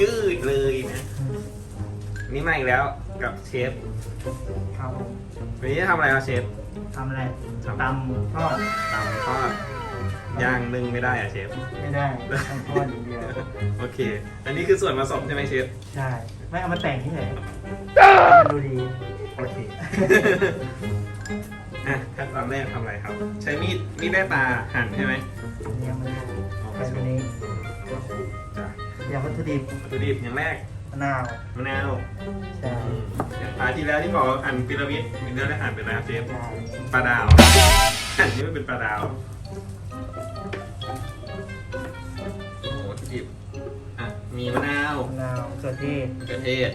ยืดเลยนะนี่มาอีกแล้วกับเชฟครับวันนี้จะทำอะไรครับเชฟทำอะไรทำตำทอดตำทอดย่างนึ่งไม่ได้อะเชฟ ไม่ได้ทำทอดอย่างเดียวโอเค อันนี้คือส่วนผสมใช่ไหมเชฟ ใช่ ไม่เอามาแต่งที่ไหนมันดูดี โอเคอะขั้นตอนแรกทำอะไรครับ ใช้มีดมีดแม่ตาหั่นใช่ไหมเนี่ยมันเอาไปไปตัวนี้จ้ะ อย่างวัตถุดิบวัตถุดิบอย่างแรกมะนาวมะนาวใช่อืมตาที่แล้วที่บอกว่าหั่นพีระมิดเดี๋ยวได้หั่นเป็นแล้วเชฟใช่ปลาดาวหั่นนี่มันเป็นปลาดาวโอ้โหวัตถุดิบอะมีมะนาวมะนาวเกลือเทศกระเทศ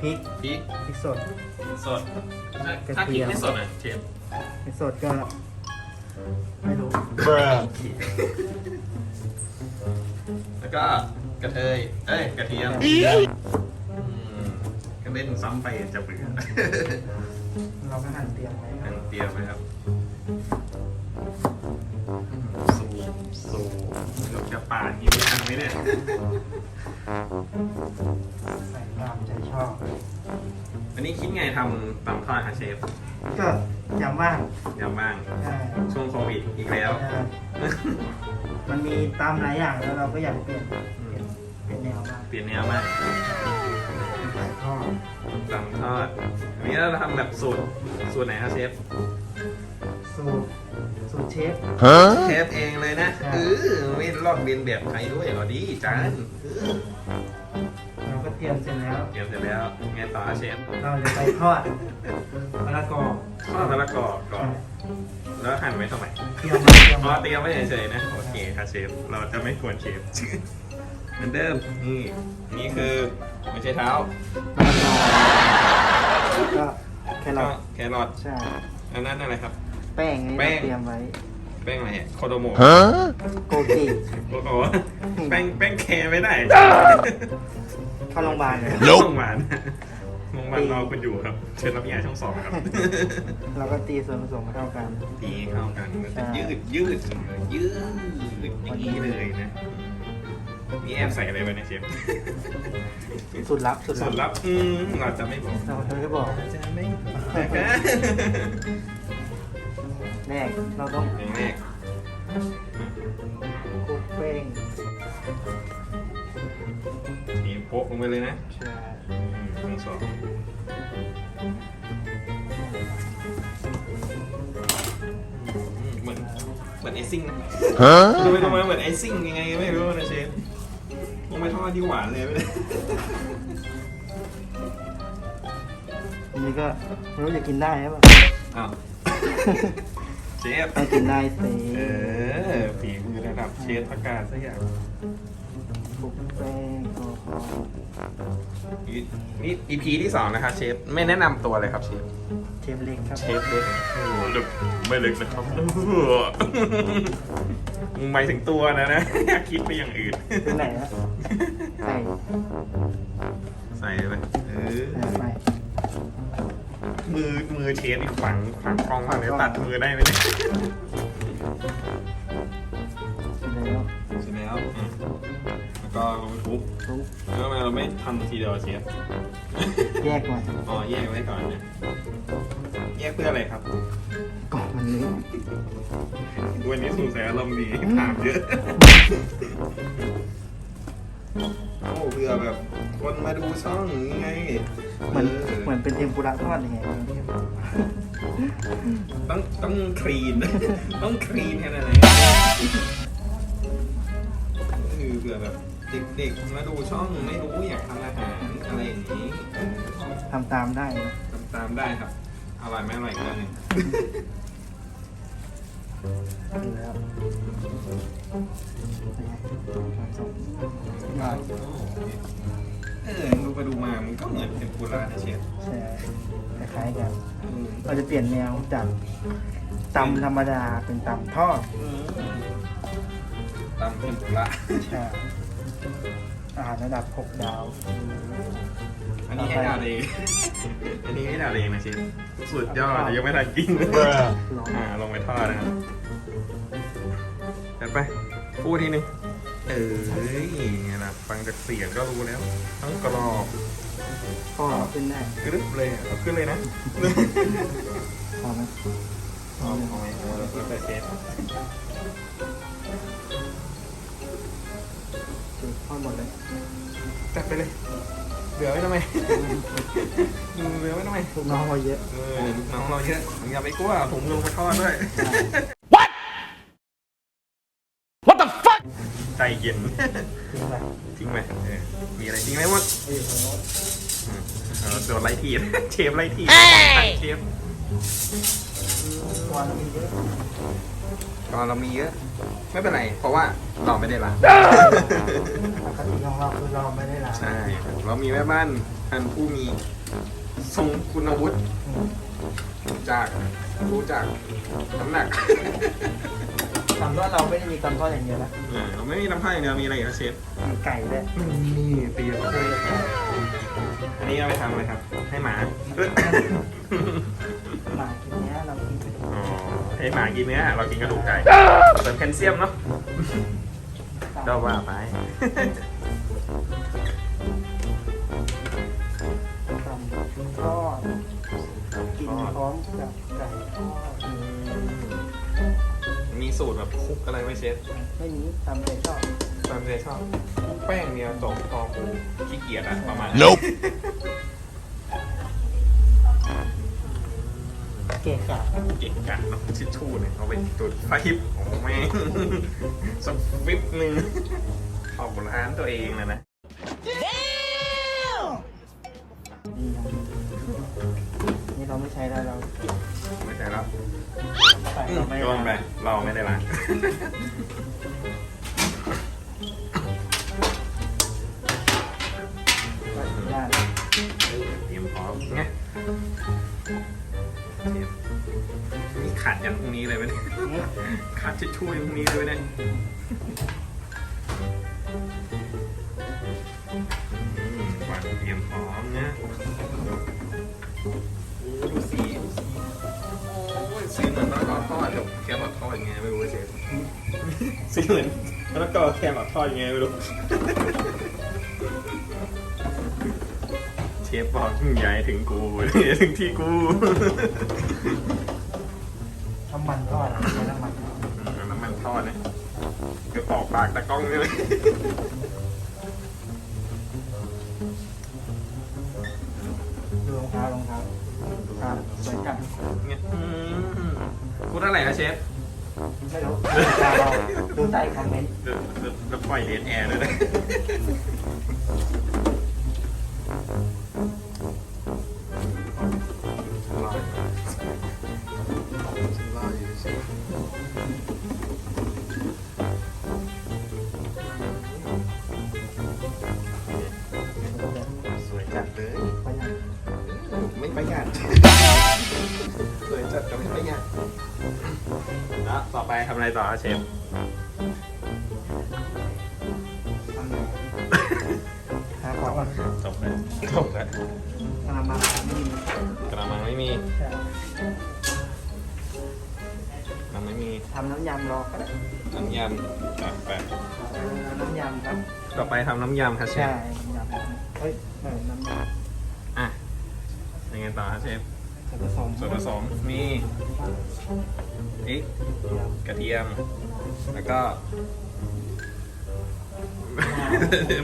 พริกพริกพริกสด สดถ้ากระถ้าพเทีริกยมไม่สดอะเชฟพริกสดก็ไม่รู้ แล้วก็ กระเทยเอ้ยกระเทียมอืมก็เล่นซ้ำไปจะเบื่อเราก็หั่นเตรียมไว้นั่งเตรียมไหมครับสูสูเกือบจะป่านยิ้มทันไหมเนี่ยใส่ตามใจชอบวันนี้คิดไงทำตำทอดคะเชฟก็ยำว่างยำบ้างใช่ช่วงโควิดอีกแล้ว ใช่มันมีตามหลายอย่างแล้วเราก็อยากเปลี่ยน เปลี่ยนแนวมากเป็นสายทอดตำทอดอันนี้เราทำแบบสูตรสูตรไหนครับเชฟ สูตรสูตรเชฟ เชฟเองเลยนะใช่เออไม่ลอกเรียนแบบใครด้วยเหรอดีจานเออเราก็เตรียมเสร็จแล้วเตรียมเสร็จแล้วไงต่อครับเชฟเราจะไปทอดมะละกอทอดมะละกอก่อนแล้วหั่นไว้ทำไมเตรียมมาเตรียมอ๋อมาเตรียมไว้เฉยๆนะโอเคครับเชฟเราจะไม่กวนเชฟ เหมือนเดิมนี่นี่คือไม่ใช่เท้ามะละกอก็แครก็อทแครอทใช่ อันนั้นอะไรครับ แป้งนี่แป้เราง เตรียมไว้แป้งอะไรอะโคโดโมะโกกิโอ้โหแป้งแป้งแคร์ไม่ได้เข้าโรงพยาบาลเลยโรงพยาบาลโรงพยาบาลรอคุณอยู่ครับ เชิญรับยาช่องสองครับ เราก็ตีส่วนผสมให้เข้ากัน ตีเข้ากันมันจะยืดยืดยืดอย่างนี้เลยนะ นี่แอบใส่อะไรไปเนะเชฟสูตรลับสูตรสูลับตรลับอืมเราจะไม่บอกเราจะไม่บอกเราจะไม่บอกนะคะแรกเราต้องอย่างแรกคลุกแป้งนี่โปะลงไปเลยนะใช่อืมทั้งสองอืมเหมือนเหมือนไอซิ่งนะดูไปดูมาเหมือนไอซิ่งยังไงไม่รู้นะเชฟล งไปทอดที่หวานเลยไม่ได้อันนี้ก็ไม่รู้จะกินได้หรือเปล่าอ้าวเชฟ ถ้ากินได้สิเออฝีมือระดับเชฟพักการสักอย่าง คลุกแป้งพอพอนี่นี่ EP ที่สองนะครับเชฟ ไม่แนะนำตัวเลยครับเชฟ เชฟเล็กครับเชฟเล็กโอ้โหลึกไม่ลึกนะครับมึงหมายถึงตัวนะนะอยากคิดไปอย่างอื่น เป็นไหนนะใส่ใส่ไปเออไปมือมือเชฟนี่ขวางขวางกล้องมากเลยตัดมือได้ไหมเนี่ยเสร็จแล้วเสร็จแล้วอืมแล้ว ก็ลงไปทุบคลุกแล้วทำไมเราไม่ทำทีเดียวอะเชฟแยกหน่อยอ๋อแยกไว้ก่อนนะแยกเพื่ออะไรครับก่อนมันเละวันนี้สงสัยอารมณ์ดีถามเยอะโอ้เพื่อแบบคนมาดูช่องยังไงเหมือนเออเหมือนเป็นเทมปุระทอดยังไงต้องต้องคลีน ต้องคลีนแค่นั้นเองคือเผื่อ แบบเด็กๆมาดูช่องไม่รู้อยากทำอาหารอะไรอย่างนี้เออทำตามได้นะทำตามได้ครับอร่อยไหมอร่อยอีกเรื่องหนึงกินแล้วใช่เออดูไปดูมามันก็เหมือนเป็นกุรานะเชฟใช่คล้ายๆกันอืมเราจะเปลี่ยนแนวจากตำธรรมดาเป็นตำทอดอืม ตำเป็นกุระใช่อาหารระดับ 6 ดาว อันนี้ให้ดาวเองอันนี้ให้ดาวเองนะเชฟสุดยอดยังไม่ทันกินเลยลองอ่าลงไปทอดนะครับจัดไปพูดทีนึงเอ้ยเนี่ยนะฟังจากเสียงก็รู้แล้วทั้งกรอบพอขึ้นได้กรึบเลยอะเอาขึ้นเลยนะพอไหมพอพอไหมเอาแล้วก็ใส่เชฟ เหลือไว้ทำไมเหลือไว้ทำไมลูกน้องเราเยอะ เออลูกน้องเราเยอะอย่าไปกลัวผมลงมาทอดด้วย What the fuck? ใจเย็นทิ้งไปทิ้งไปเออมีอะไรทิ้งไหมหมดไปอยู่ตรงโน้นอืมเอาโดนไล่ทีเชฟไล่ทีเอ้ยเชฟวันมีเยอะตอนเรามีเยอะ ไม่เป็นไร เพราะว่าเราไม่ได้ล้างปกติของเราคือเราไม่ได้ล้างใช่เรามีแม่บ้านอันผู้มีทรงคุณวุฒิอืมจากรู้จากน้ำหนักสำหรับเราไม่ได้มีตอนทอดอย่างเดียวนะเออเราไม่มีน้ำผ้าอย่างเดียวมีอะไรอีกนะเชฟมีไก่ด้วยนี่เตรียมเลยอันนี้เอาไปทำอะไรครับ ให้หมาเอ้ยหมากินเนี้ยเรากินอ๋อ ให้หมากินเนื้อเรากินกระดูกไก่เติมแคลเซียมเนาะก็ว่าไปทำทอดกินพร้อมกับไก่ทอดมีสูตรแบบคลุกอะไรไหมเชฟไม่มีทำใจชอบตามใจชอบคลุกแป้งเดียวจบพอกูขี้เกียจอะประมาณ Nope เกะกะเก่งกะเนาะชิชชู่เนี่ยเอาไปจุดไฟโอ้แม่งสวิปหนึ่งเอบร้านตัวเองนะนะนี่นะนี่เราไม่ใช้แล้วเราไม่ใช่แล้วใส่เราไม่โยนไปเราไม่ได้ล้าง ยันพรุ่งนี้เลยไหมเนี่ยนี้ขาดชิชชู่ยันพรุ่งนี้เลยไหมเนี่ยอืมวางเตรียมพร้อมนะโอ้ดูสีดูสีโอ้ยสีเหมือนมะละกอทอดกับแครอททอดยังไงไม่รู้เชฟสีเหมือนมะละกอแครอททอดยังไงไม่รู้เชฟบอกย้ายถึงกูถึงที่กูน้ำมันทอดใช้น้ำมันอืมน้ำมันทอดเนี่ยก็ออกปากตะกล้องใช่ไหมดูรองเท้ารองเท้าครับสวยจังเนี่ยอืมพูดเท่าไหร่นะเชฟไม่รู้เราดูใต้คอมเมนต์เดี๋ยวเดี๋ยวเดี๋ยวปล่อยเดนแอร์เลยนะ ต่อไปทำอะไรต่อครับเชฟทำไหนหาของก่อนจบแล้วจบแล้วกระมังไม่มีกระมังไม่มีใช่กระมังไม่มีทำน้ำยำรอก็ได้น้ำยำแบบไปเออน้ำยำครับต่อไปทำน้ำยำครับเชใช่ฟน้ำยำเฮ้ยเออน้ำยอะยังไงต่อครับเชฟำส่วนผสมส่วนผสมมี พริกกระเทียม แล้วก็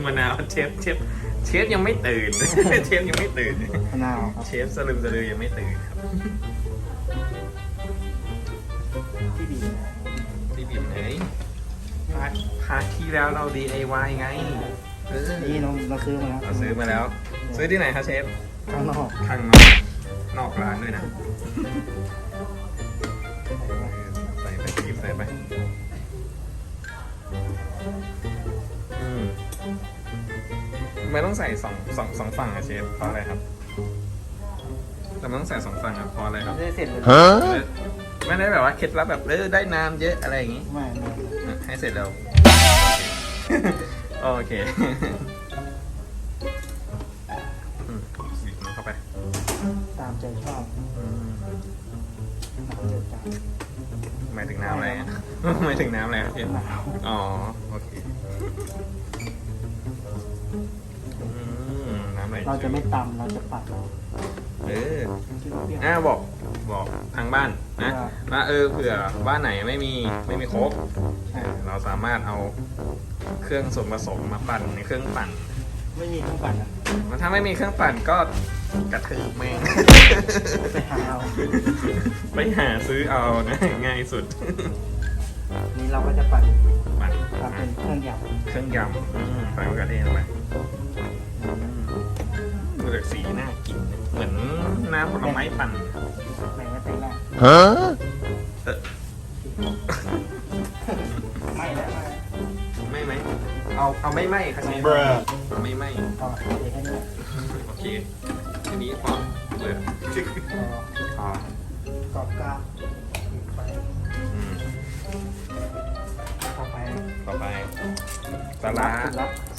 มะนาวเชฟเชฟเชฟยังไม่ตื่น เชฟยังไม่ตื่น มะนาวครับเชฟสลึมสลือยังไม่ตื่นครับที่ดีรีบหยิบไหนพาร์ทพาร์ทที่แล้วเรา DIY ไงเออนี่เราเราซื้อมาแล้วเราซื้อมาแล้ว ซื้อที่ไหนครับเชฟ ข้างนอกข้างนอกนอกร้านด้วยนะ ใส่ไปหยิบใส่ไปอืมทำไมต้องใส่สองสองสองฝั่งอะเชฟเพราะอะไรครับทำไมต้องใส่สองฝั่งอะเพราะอะไรครับ ได้เสร็จเลยไม่ได้แบบว่าเคล็ดลับแบบเออได้น้ำเยอะอะไรอย่างงี้ ไม่ไม่ให้เสร็จแล้ว โอเคอืมบีบมันเข้าไป ตามใจชอบ หมายถึงน้ำอะไรอะหมายถึงน้ำอะไรครับเชฟหนาวอ๋อ โอเคอืมน้ำอะไรเราจะไม่ตำเราจะปัดเราเออเปรี้ยวอ่าบอกบอกทางบ้านนะว่าเออเผื่อบ้านไหนไม่มีไม่มีโค้กใช่เราสามารถเอาเครื่องส่วนผสมมาปั่นในเครื่องปั่น ไม่มีเครื่องปั่นอะถ้าไม่มีเครื่องปั่นก็ กระทืบแม่ง ไปหาเอาไปหาซื้อเอานะง่ายสุดนี่เราก็จะปั่นปั่นทำเป็นเครื่องยเครื่องยำอืมใส่มะเขือเทศลงไปอืมดูจากสีน่ากินเหมือนน้ำผลไม้ปั่นำแบ่งไว้แต่งหน้า Huh? เออไม่แล้วไม่ไม่ไหมเอาเอาไม่ไหมครับเชฟ Bruh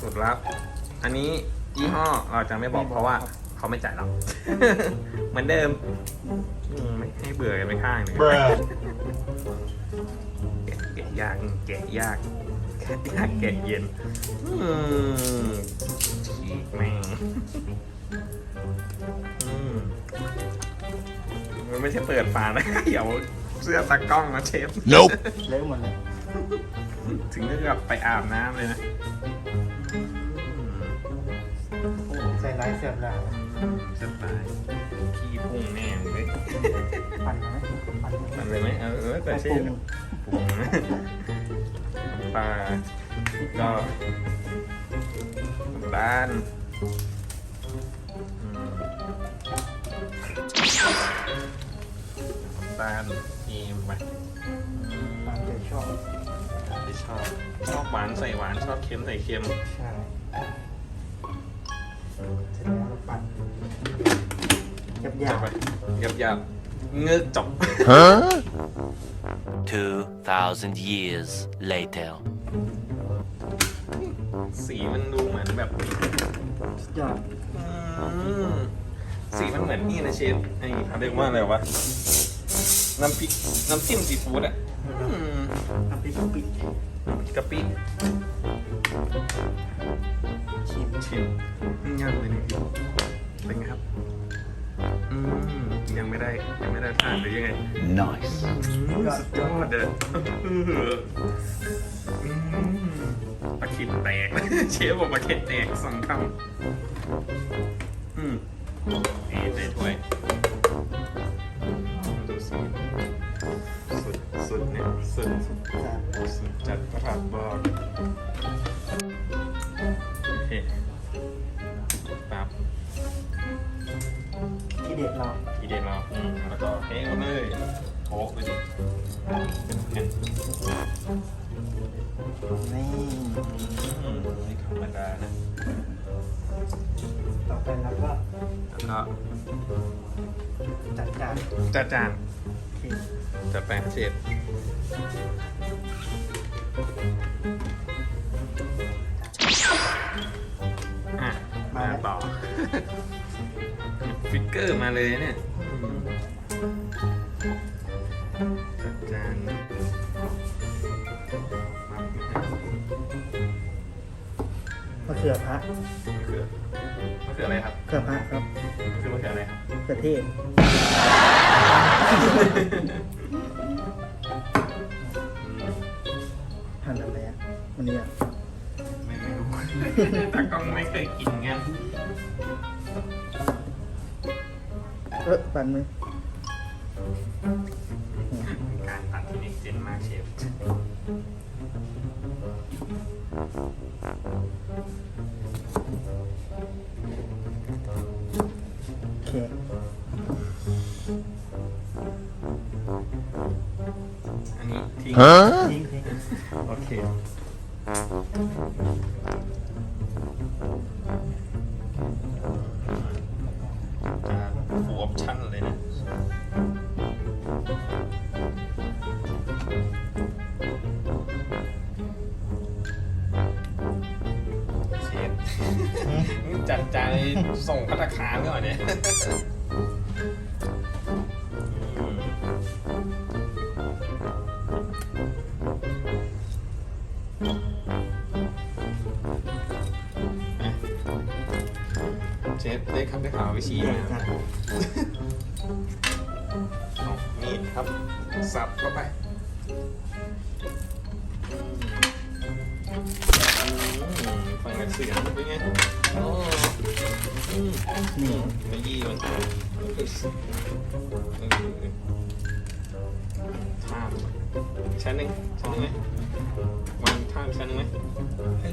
สูตรลับ อันนี้ยี่ห้อเราจะไม่บอกเพราะว่าเขาไม่จ่ายเรา เหมือนเดิมอืมไม่ให้เบื่อกันไปข้างหนึ่ง Bruh แกะแกะยากแกะยากแกะยากแกะเย็นอืมฉีกแม่งอืมมันไม่ใช่เปิดฝานะเดี๋ยวเสื้อตากล้องนะเชฟ Nope เละหมดเลย ถึงกับไปอาบน้ำเลยนะอืม โอ้ใส่ร้ายเสียบหลายจะตายขี้พุ่งแน่เลยปั่นไหมปั่นไหมมันเลยไหมเออเออแต่แต่เชปรุฟงปรุงนะปลาก็น้ำตาลอืมน้ำตาลเอ็มไปตามใจชอบที่ชอบ ชอบหวานใส่หวาน ชอบเค็มใส่เค็ม ใช่ เสร็จแล้วเราปั่นหยับหยาจับบไปหยับหยับเงือกจบ Huh? 2,000 years later. สีมันดูเหมือนแบบสุดยอดอืมสีมันเหมือนนี่นะเชฟไอ้เขาเรียกว่าอะไรวะ น้ำพริก น้ำจิ้มซีฟู้ดอะอืม น้ำพริกกะปิกะปิชิมชิมย่างเลยนี่เป็นไงครับอืมยังไม่ได้ยังไม่ได้ทานหรือยังไง Nice อืมสุดยอดเด้ออืมปลาเข็ดแตก เชฟบอกปลาเข็ดแตกสองคำ ไม่ธรรมดานะ ต่อไปเราก็แล้วก็จัดจานจัดจานโอเคจัดไปเชฟอะมาต่อ ฟิกเกอร์มาเลยเนี่ย ขือพระมะเขือมะเขืออะไรครับมะเขือพระครับคือมะเขืออะไรครับมะเขือเทศหั่นอะไรอะวันนี้อะไม่ไม่รู้ตากล้องไม่เคยกินงั้นเออปั่นมือการตัดที่เน็กเจนมากเชฟ โอเคอันนี้ทิ้ง Huh? ทิ้งทิ้งโอเค จะฟูออปชั่นเลยนะ ส่งพัตคารก่อนเนี่ยเชฟได้คำได้ข่าวไปชี้มารับนี่ครับ สับเข้าไป ฟังจาเสียงเป็นไงโอ้อืมนี่ขยี้มันท่ามชั้นหนึ่งชั้นหนึ่งไหมวางท่ามชั้นหนึ่งไหมเอ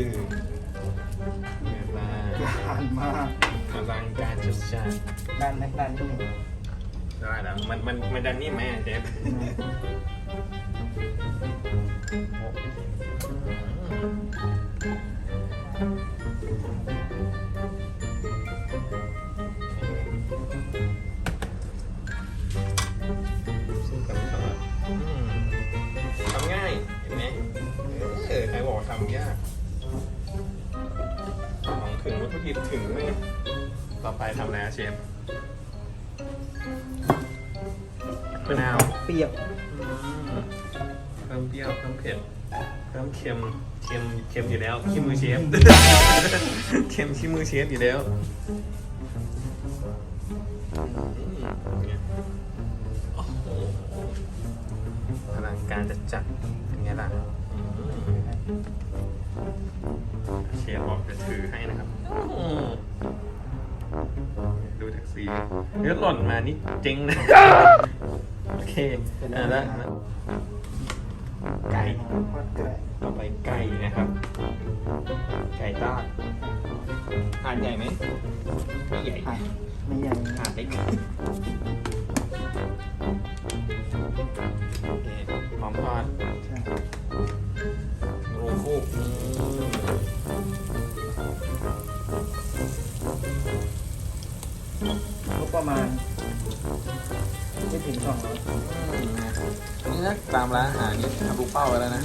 อเวลาทานมากอลังการจัดจ้านด้านแม็กด้านนี่ได้แล้วมันมันมันดันนี่ไหมเจฟ ซึ่งกันตลอดอืมทำง่าย เห็นไหมเออใครบอกทำยากของถึงวัตถุดิบถึงเลยต่อไปทำอะไรอะเชฟมะนาว เปรี้ยวเพิ่มเปรี้ยวเพิ่มเผ็ด เพิ่มเค็มเค็มเค็มอยู่แล้วขี้มือเชฟ เค็มขี้มือเชฟอยู่แล้วอืมเนี่ยโอ้โหพลังการจะจัดเป็นไงล่ะอืมเชฟบอกจะถือให้นะครับอืมดูแท็กซี่เนื้อหล่นมานี่เจ๊งนะ โอเคอะแล้วแล้ว ไก่ทอดไก่ต่อไปไก่นะครับ ไก่ทอดหาดใหญ่ไหมไม่ใหญ่ไก่ไม่ใหญ่หาดเล็กโอเคหอมทอดใช่โอ้โหอืมก็ประมาณไม่ถึงสองร้อย นี่นะตามร้านอาหารนี่ทำลุเป้าไปแล้วนะ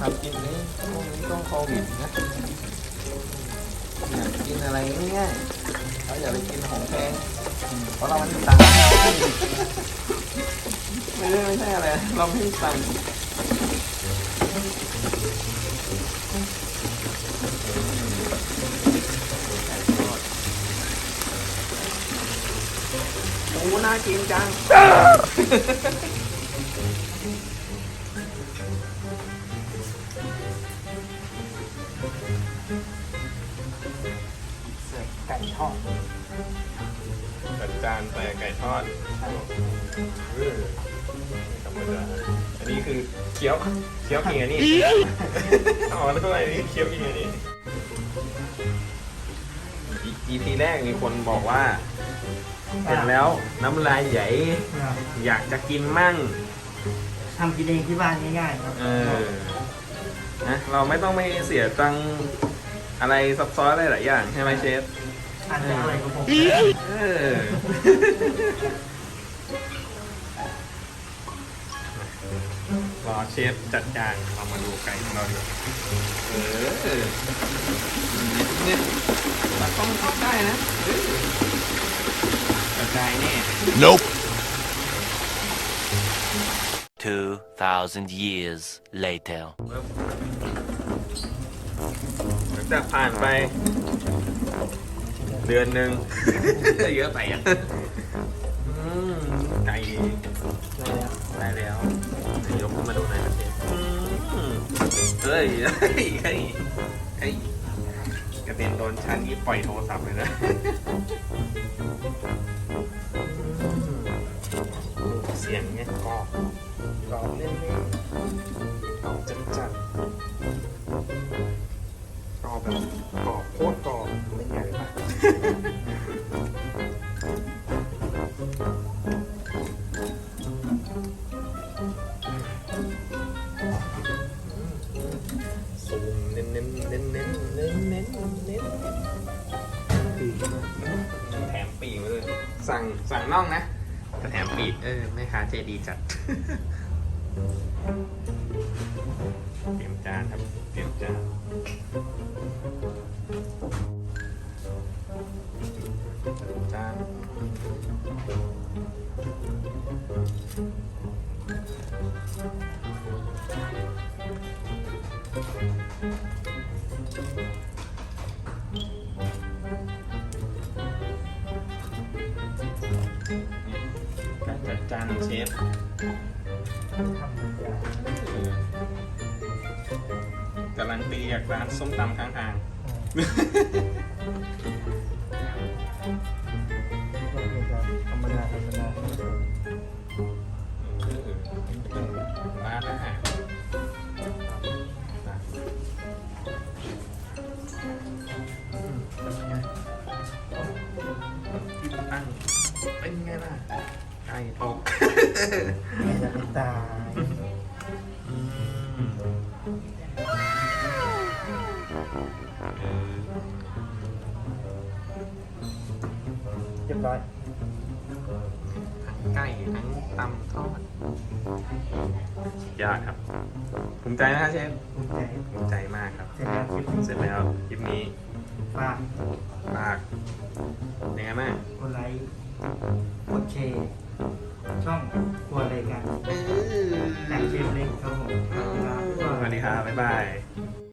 ทำกินนี่ช่วงนี้ต้องโควิดนะอยากกินอะไรง่ายๆเราอย่าไปกินของแพงเพราะเราไม่มีตังค์ไม่ได้ไม่ใช่อะไร เราไม่มีตังค์ โอ้น่ากินจัง เสิร์ฟไก่ทอดจัดจานใส่ไก่ทอดใช่เออธรรมดาอันนี้คือเคี้ยวเคี้ยวกินอันนี้อ๋อแล้วก็อันนี้เคี้ยวกินอันนี้ EP แรกมีคนบอกว่า เห็นแล้วน้ำลายใหญ่อ่าอยากจะกินมั่งทำกินเองที่บ้านง่ายๆครับเออนะเราไม่ต้องไปเสียตังค์อะไรซับซ้อนอะไรหลายอย่างใช่ไหมเชฟอาจจะอร่อยกว่าผมเออรอเชฟจัดจานเรามาดูไก่ของเราดีกว่าเออเนี่ยตากล้องเข้าได้นะ เออกระจายแน่ Nope. 2,000 years later. หลังจากผ่านไป เดือนหนึ่ง เยอะไปอะอืมไก่ได้แล้วเดี๋ยวยกขึ้นมาดูหน่อยนะเชฟอืมเฮ้ยเฮ้ยเฮ้ยเฮ้ยกระเด็นโดนชั้นนี้ปล่อยโทรศัพท์เลยนะ สียงเนี่ยกรอบกรอบเล่นๆเอบจังๆกรอบแบบกรอบโคตร ใจดีจัด เตรียมจานครับ เตรียมจานจานจานเชฟทำทุกอย่างกำลังตีจากร้านส้มตำข้างทางก็คือแบบธรรมดาธรรมดาเออเป็นร้านอาหารนะอืมเป็นไงที่ตั้งเป็นไงล่ะ ไก่ตกไม่จะไม่ตายอืมเออเรียบร้อยทั้งไก่ทั้งตำทอดสุดยอดครับภูมิใจนะครับเชฟภูมิใจภูมิใจมากครับเสร็จแล้วคลิปนี้เสร็จแล้วคลิปนี้ ฝาก